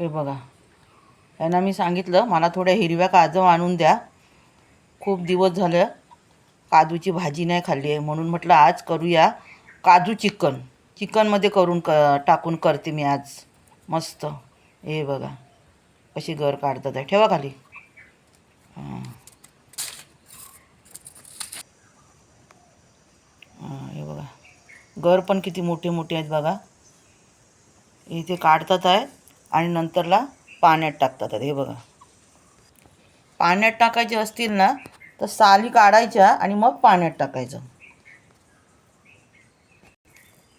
हे बघा. यांना मी सांगितलं मला थोड्या हिरव्या काजू आणून द्या. खूप दिवस झालं काजूची भाजी नाही खाल्ली आहे. म्हणून म्हटलं आज करूया काजू चिकन. चिकनमध्ये करून क टाकून करते मी आज. मस्त. हे बघा. कशी घर काढतात आहे ठेवा खाली. हे. बघा. घर पण किती मोठे मोठे आहेत बघा. इथे काढतात आहेत आणि नंतरला पाण्यात टाकतात. हे बघा. पाण्यात टाकायचे असतील ना तर साली काढायच्या आणि मग पाण्यात टाकायचं.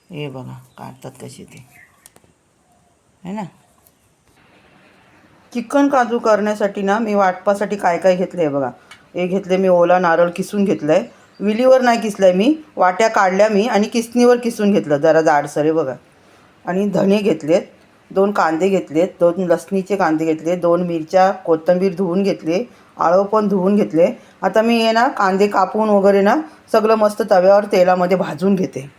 हे बघा काढतात कशी ते. है ना? चिकन काजू करण्यासाठी ना मी वाटपासाठी काय काय घेतलं आहे बघा. हे घेतले मी ओला नारळ किसून घेतलं आहे विलीवर नाही किसलं आहे मी वाट्या काढल्या मी आणि किसणीवर किसून घेतलं. जरा जाडसर आहे बघा. आणि धणे घेतलेत. दोन कांदे घेतलेत दोन लसणीचे कांदे घेतले दोन मिरच्या कोथिंबीर धुवून घेतले आळव पण धुवून घेतले. आता मी हे ना कांदे कापून वगैरे ना सगळं मस्त तव्यावर तेलामध्ये भाजून घेते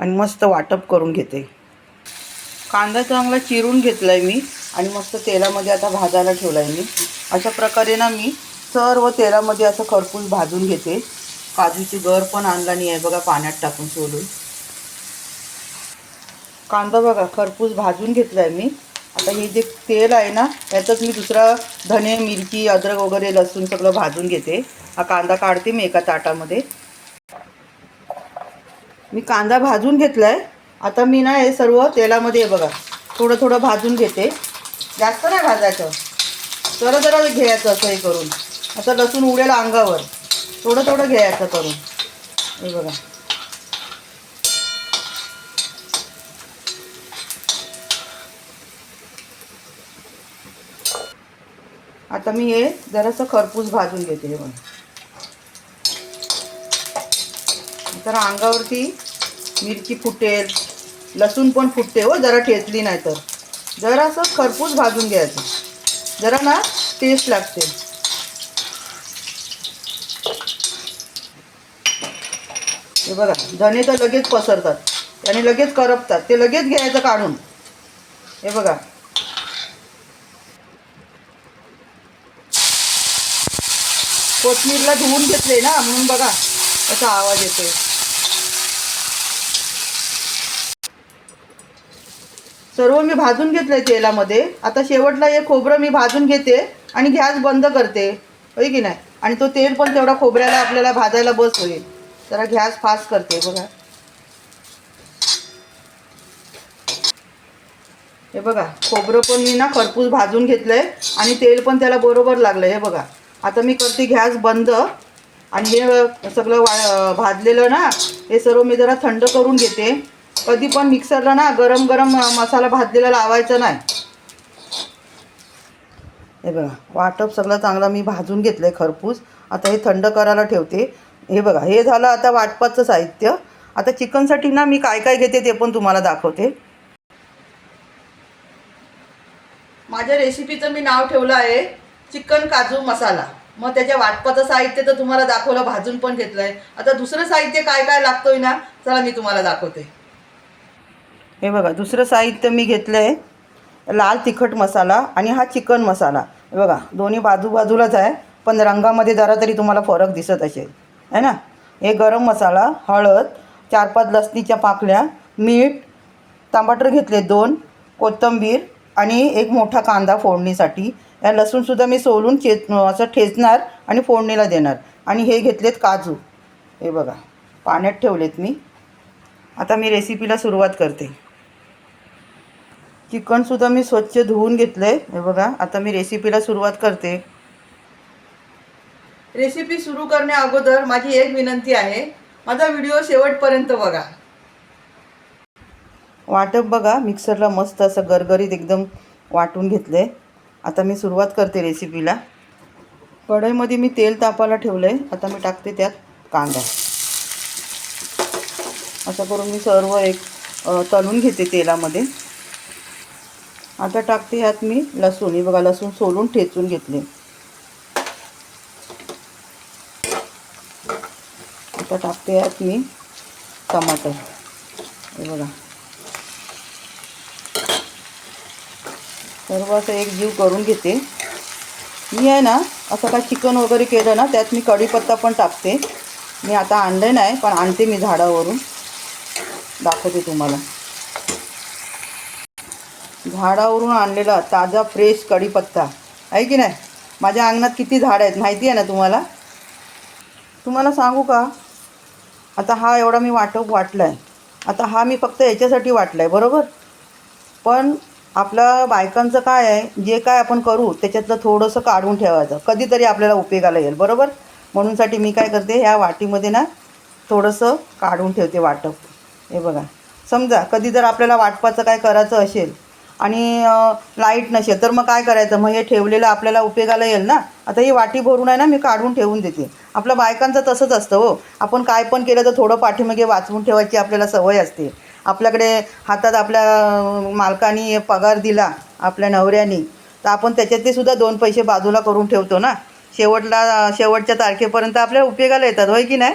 आणि मस्त वाटप करून घेते. कांदा चांगला चिरून घेतला आहे मी आणि मस्त तेलामध्ये आता भाजायला ठेवला आहे मी. अशा प्रकारे ना मी सर्व तेलामध्ये असं खरपूस भाजून घेते. काजूची गर पण आणला नाही आहे बघा पाण्यात टाकून सोडून कांदा बघा खरपूस भाजून घेतला आहे मी. आता हे जे तेल आहे ना यातच मी दुसरा धने मिरची अद्रक वगैरे लसूण सगळं भाजून घेते. हा कांदा काढते मी एका ताटामध्ये. मी कांदा भाजून घेतला आहे आता मी ना हे सर्व तेलामध्ये बघा थोडं थोडं भाजून घेते. जास्त नाही भाजायचं. जरा जरा घ्यायचं असं हे करून. आता लसूण उडेल अंगावर. थोडं थोडं घ्यायचं करून. हे बघा. आता मी हे जरासं खरपूस भाजून घेते हे बघा. तर अंगावरती मिरची फुटेल लसूण पण फुटते हो जरा ठेचली नाही तर. जरासं खरपूस भाजून घ्यायचं. जरा ना टेस्ट लागते. हे बघा धने तर लगेच पसरतात. त्याने लगेच करपतात. ते लगेच घ्यायचं काढून. हे बघा. कोथमीरला धुवून घेतले ना म्हणून बघा असा आवाज येतोय. सर्व मी भाजून घेतलंय तेलामध्ये. आता शेवटला हे खोबरं मी भाजून घेते आणि गॅस बंद करते. होय की नाही? आणि तो तेल पण तेवढा खोबऱ्याला आपल्याला भाजायला बस होईल. जरा गॅस फास्ट करते बघा. हे बघा खोबरं पण मी ना खरपूस भाजून घेतलंय आणि तेल पण त्याला बरोबर लागलंय हे बघा. आता मी करते गॅस बंद आणि हे सगळं वा भाजलेलं ना हे सर्व मी जरा थंड करून घेते. कधी पण मिक्सरला ना गरम गरम मसाला भाजलेला लावायचा नाही. हे बघा वाटप सगळं चांगला मी भाजून घेतलं आहे खरपूस. आता हे थंड करायला ठेवते. हे बघा हे झालं आता वाटपाचं साहित्य. आता चिकनसाठी ना मी काय काय घेते ते पण तुम्हाला दाखवते. माझ्या रेसिपीचं मी नाव ठेवलं आहे. चिकन काजू मसाला. मग त्याच्या वाटपाचं साहित्य तर तुम्हाला दाखवलं भाजून पण घेतलं आहे आता दुसरं साहित्य काय काय लागतोय ना चला मी तुम्हाला दाखवते. हे बघा दुसरं साहित्य मी घेतलं आहे लाल तिखट मसाला आणि हा चिकन मसाला. हे बघा दोन्ही बाजू बाजूलाच आहे पण रंगामध्ये जरा तरी तुम्हाला फरक दिसत असेल. है ना? हे गरम मसाला हळद चार पाच लसणीच्या पाकळ्या मीठ टमाटर घेतले दोन कोथिंबीर आणि एक मोठा कांदा फोडणीसाठी. या लसूणसुद्धा मी सोलून चेच असं ठेचणार आणि फोडणीला देणार. आणि हे घेतलेत काजू. हे बघा पाण्यात ठेवलेत मी. आता मी रेसिपीला सुरुवात करते. चिकनसुद्धा मी स्वच्छ धुवून घेतलं आहे हे बघा आता मी रेसिपीला सुरुवात करते. रेसिपी सुरू करण्या अगोदर माझी एक विनंती आहे. माझा व्हिडिओ शेवटपर्यंत बघा. वाटप बघा मिक्सरला मस्त असं गरगरीत एकदम वाटून घेतलं आहे आता मी सुरुवात करते रेसिपीला कढईमध्ये मी तेल तापायला ठेवलं आहे आता मी टाकते त्यात कांदा. असं करून मी सर्व एक अ, तळून घेते तेलामध्ये. आता टाकते यात मी लसूण. हे बघा लसूण सोलून ठेचून घेतले. आता टाकते यात मी टमाटर. हे बघा. सर्व असं एक जीव करून घेते. मी आहे ना असं काय चिकन वगैरे केलं ना त्यात मी कढीपत्ता पण टाकते. मी आता आणलं नाही पण आणते मी झाडावरून. दाखवते तुम्हाला. झाडावरून आणलेला ताजा फ्रेश कढीपत्ता. आहे की नाही? माझ्या अंगणात किती झाडं आहेत माहिती आहे ना तुम्हाला? तुम्हाला सांगू का? आता हा एवढा मी वाटप वाटला आहे आता हा मी फक्त याच्यासाठी वाटला आहे बरोबर? पण आपलं बायकांचं काय आहे? जे काय आपण करू त्याच्यातलं थोडंसं काढून ठेवायचं. कधीतरी आपल्याला उपयोगाला येईल बरोबर? म्हणूनसाठी मी काय करते ह्या वाटीमध्ये ना थोडंसं काढून ठेवते वाटप. हे बघा. समजा कधी जर आपल्याला वाटपाचं काय करायचं असेल आणि लाइट नसेल तर मग काय करायचं? मग हे ठेवलेलं आपल्याला उपयोगाला येईल ना? आता ही वाटी भरून आहे ना मी काढून ठेवून देते. आपल्या बायकांचं तसंच असतं हो. आपण काय पण केलं तर थोडं पाठीमागे वाचवून ठेवायची आपल्याला सवय असते. आपल्याकडे हातात आपल्या मालकाने मालकानी पगार दिला आपल्या नवऱ्यानी तर आपण त्याच्यातले सुद्धा दोन पैसे बाजूला करून ठेवतो ना. शेवटला शेवटच्या तारखेपर्यंत आपल्या उपयोगाला येतात होय की नाही?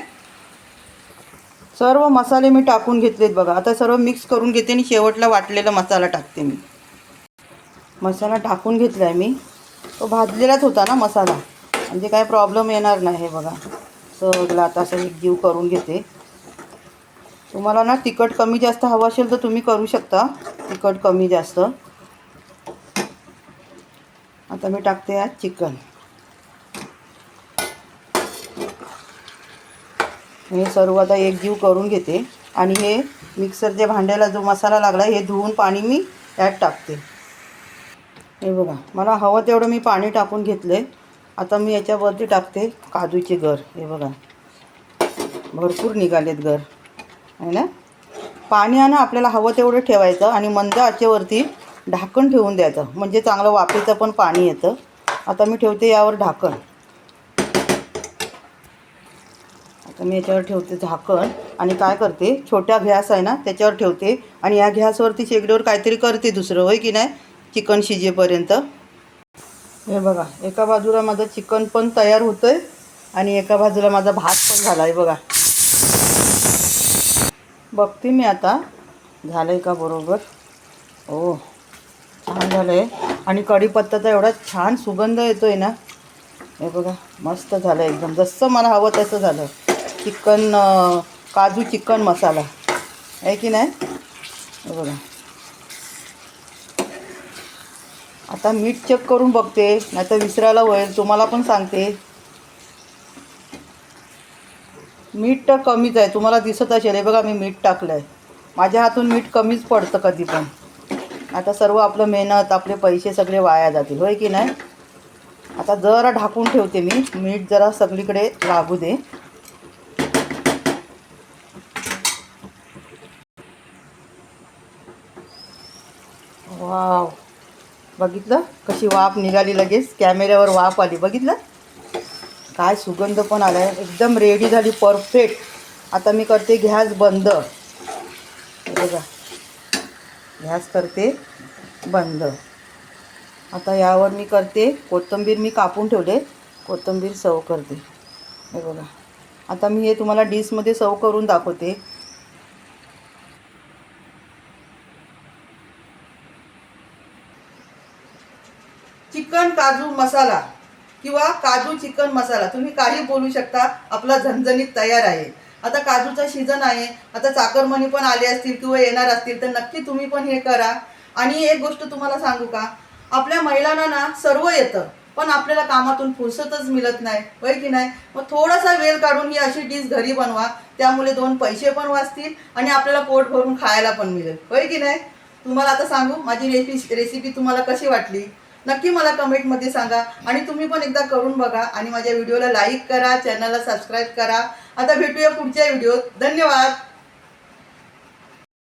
सर्व मसाले मी टाकून घेतलेत बघा. आता सर्व मिक्स करून घेते आणि शेवटला वाटलेला मसाला टाकते मी. मसाला टाकून घेतला आहे मी. तो भाजलेलाच होता ना मसाला. म्हणजे काय प्रॉब्लेम येणार नाही हे बघा. सगळं आता असं एक जीव करून घेते. तुम्हाला ना तिखट कमी जास्त हवं असेल तर तुम्ही करू शकता. तिखट कमी जास्त. आता मी टाकते आज चिकन. हे सर्व आता एक जीव करून घेते. आणि हे मिक्सरच्या भांड्याला जो मसाला लागला हे धुवून पाणी मी ॲड टाकते. हे बघा मला हवं तेवढं मी पाणी टाकून घेतलं आहे आता मी याच्यावरती टाकते काजूचे गर. हे बघा. भरपूर निघालेत गर. आहे ना? पाणी आहे ना आपल्याला हवं तेवढं ठेवायचं आणि मंद आचेवरती ढाकण ठेवून द्यायचं. म्हणजे चांगलं वाफेचं पण पाणी येतं. आता मी ठेवते यावर ढाकण. आता मी याच्यावर ठेवते झाकण आणि काय करते? छोट्या गॅस आहे ना त्याच्यावर ठेवते. आणि या गॅसवरती शेगडीवर काहीतरी करते दुसरं. होय की नाही? चिकन शिजेपर्यंत. हे बघा एका बाजूला माझं चिकन पण तयार होतं आहे आणि एका बाजूला माझा भात पण झाला. आहे बघा. बघते मी आता. झालं आहे का बरोबर? हो छान झालं आहे आणि कढीपत्ताचा एवढा छान सुगंध येतो आहे ना. हे बघा मस्त झालं आहे एकदम. जसं मला हवं तसं झालं. चिकन काजू चिकन मसाला. आहे की नाही? हे बघा. आता मीठ चेक करून बघते नाही तर विसरायला होईल. तुम्हाला पण सांगते. मीठ तर कमीच आहे. तुम्हाला दिसत असेल. हे बघा मी मीठ टाकलं आहे माझ्या हातून मीठ कमीच पडतं कधी पण. आता सर्व आपलं मेहनत आपले पैसे सगळे वाया जातील. होय की नाही? आता जरा ढाकून ठेवते मी. मीठ जरा सगळीकडे लागू दे. वाव. बघितलं? कशी वाफ निघाली लगेच. कॅमेऱ्यावर वाफ आली. बघितलं? काय सुगंध पण आला आहे एकदम रेडी झाली परफेक्ट आता मी करते गॅस बंद. हे बघा. गॅस करते बंद. आता यावर मी करते कोथिंबीर मी कापून ठेवले कोथिंबीर सर्व करते. हे बघा. आता मी हे तुम्हाला डिशमध्ये सर्व करून दाखवते. चिकन काजू मसाला. किंवा काजू चिकन मसाला तुम्ही काही बोलू शकता आपला झणझणीत तयार आहे. आता काजूचा सीझन आहे आता चाकरमणी पण आले असतील किंवा येणार असतील तर नक्की तुम्ही पण हे करा. आणि एक गोष्ट तुम्हाला सांगू का? आपल्या महिलांना ना सर्व येतं पण आपल्याला कामातून फुरसतच मिळत नाही होय की नाही? मग थोडासा वेळ काढून ही अशी डिश घरी बनवा त्यामुळे दोन पैसे पण वाचतील आणि आपल्याला पोट भरून खायला पण मिळेल होय की नाही? तुम्हाला आता सांगू माझी रेसिपी रेसिपी तुम्हाला कशी वाटली? नक्की मला कमेंटमध्ये सांगा. आणि तुम्ही पण एकदा करून बघा आणि माझ्या व्हिडिओला लाईक करा चॅनलला सबस्क्राईब करा. आता भेटूया पुढच्या व्हिडिओत धन्यवाद.